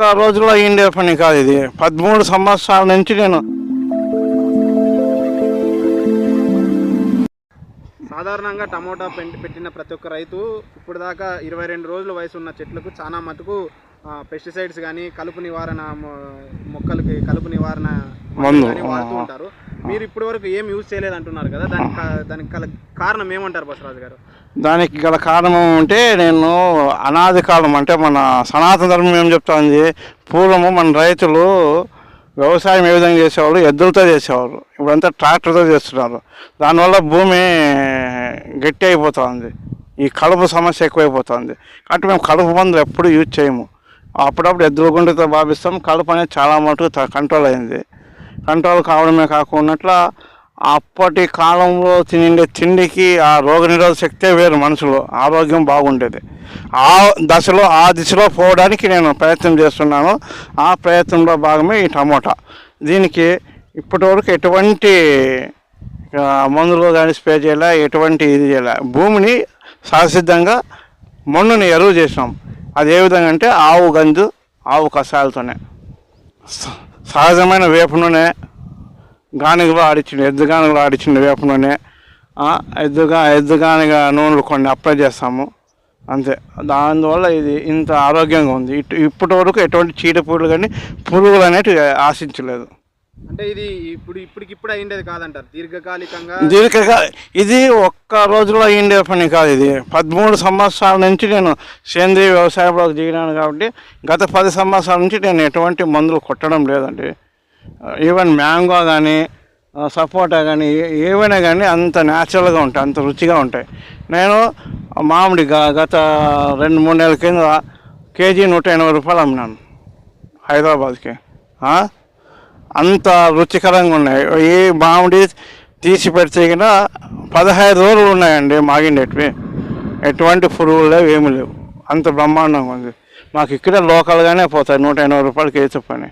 ఒక్క రోజులో అయ్యిండే పని కాదు ఇది. పదమూడు సంవత్సరాల నుంచి నేను సాధారణంగా టమోటా పెంటి పెట్టిన ప్రతి ఒక్క రైతు ఇప్పుడు దాకా ఇరవై రెండు రోజుల వయసు ఉన్న చెట్లకు చాలా మటుకు పెస్టిసైడ్స్ కానీ కలుపు నివారణ మొక్కలకి కలుపు నివారణ వాడుతూ ఉంటారు. మీరు ఇప్పటి వరకు ఏం యూజ్ చేయలేదు అంటున్నారు కదా? దానికి దానికి గల కారణం ఏమంటారు బసరాజు గారు దానికి గల కారణం అంటే నేను అనాది కాలం అంటే మన సనాతన ధర్మం ఏం చెప్తాంది? పూర్వము మన రైతులు వ్యవసాయం ఏ విధంగా చేసేవాళ్ళు? ఎద్దులతో చేసేవారు ఇప్పుడంతా ట్రాక్టర్తో చేస్తున్నారు. దానివల్ల భూమి గట్టి అయిపోతుంది. ఈ కలుపు సమస్య ఎక్కువైపోతుంది. కాబట్టి మేము కలుపు మందులు ఎప్పుడు యూజ్ చేయము. అప్పుడప్పుడు ఎద్దుల గుండెతో భావిస్తాం. కలుపు అనేది చాలా మటుకు త- కంట్రోల్ అయింది. కంట్రోల్ కావడమే కాకుండా అప్పటి కాలంలో తినే తిండికి ఆ రోగనిరోధక శక్తే వేరు మనుషులు. ఆరోగ్యం బాగుండేది. ఆ దశలో ఆ దిశలో పోవడానికి నేను ప్రయత్నం చేస్తున్నాను. ఆ ప్రయత్నంలో భాగమే ఈ టమోటా. దీనికి ఇప్పటివరకు ఎటువంటి మందులు కానీ స్ప్రే చేయలే ఎటువంటి ఇది చేయలే. భూమిని సహసిద్ధంగా మన్నుని ఎరువు చేసినాం. అది ఏ విధంగా అంటే ఆవు గంజు ఆవు కషాయాలతోనే. సహజమైన వేప నూనె గానుగలో ఆడిచ్చిండు ఎద్దు గానుగలో ఆడిచ్చిండు వేప నూనె ఎద్దుగా ఎద్దు గానుగ నూనెలు కొన్ని అప్లై చేస్తాము. అంతే. దానివల్ల ఇది ఇంత ఆరోగ్యంగా ఉంది. ఇటు ఇప్పటి వరకు ఎటువంటి చీడపూడలు కానీ పురుగులు అనేటివి ఆశించలేదు. అంటే ఇది ఇప్పుడు ఇప్పటికిప్పుడు అయ్యిండేది కాదంటారు దీర్ఘకాలికంగా? దీనికగా ఇది ఒక్క రోజులో అయ్యిండే పని కాదు ఇది. పదమూడు సంవత్సరాల నుంచి నేను సేంద్రీయ వ్యవసాయంలో దిగినాను కాబట్టి గత పది సంవత్సరాల నుంచి నేను ఎటువంటి మందులు కొట్టడం లేదండి. ఈవెన్ మ్యాంగో కానీ సపోటా కానీ ఏవైనా కానీ అంత న్యాచురల్గా ఉంటాయి అంత రుచిగా ఉంటాయి. నేను మామిడి గత రెండు మూడు నెలల కింద కేజీ నూట ఎనభై రూపాయలు అమ్మినాను హైదరాబాద్కి. అంత రుచికరంగా ఉన్నాయి. ఈ మామిడి తీసి పెడితే కూడా పదహైదు రోజులు ఉన్నాయండి మాగిండేటివి. ఎటువంటి పురుగులు లేవు ఏమి లేవు. అంత బ్రహ్మాండంగా ఉంది. మాకు ఇక్కడే లోకల్గానే పోతాయి. నూట ఎనభై రూపాయలకి కేసు పని.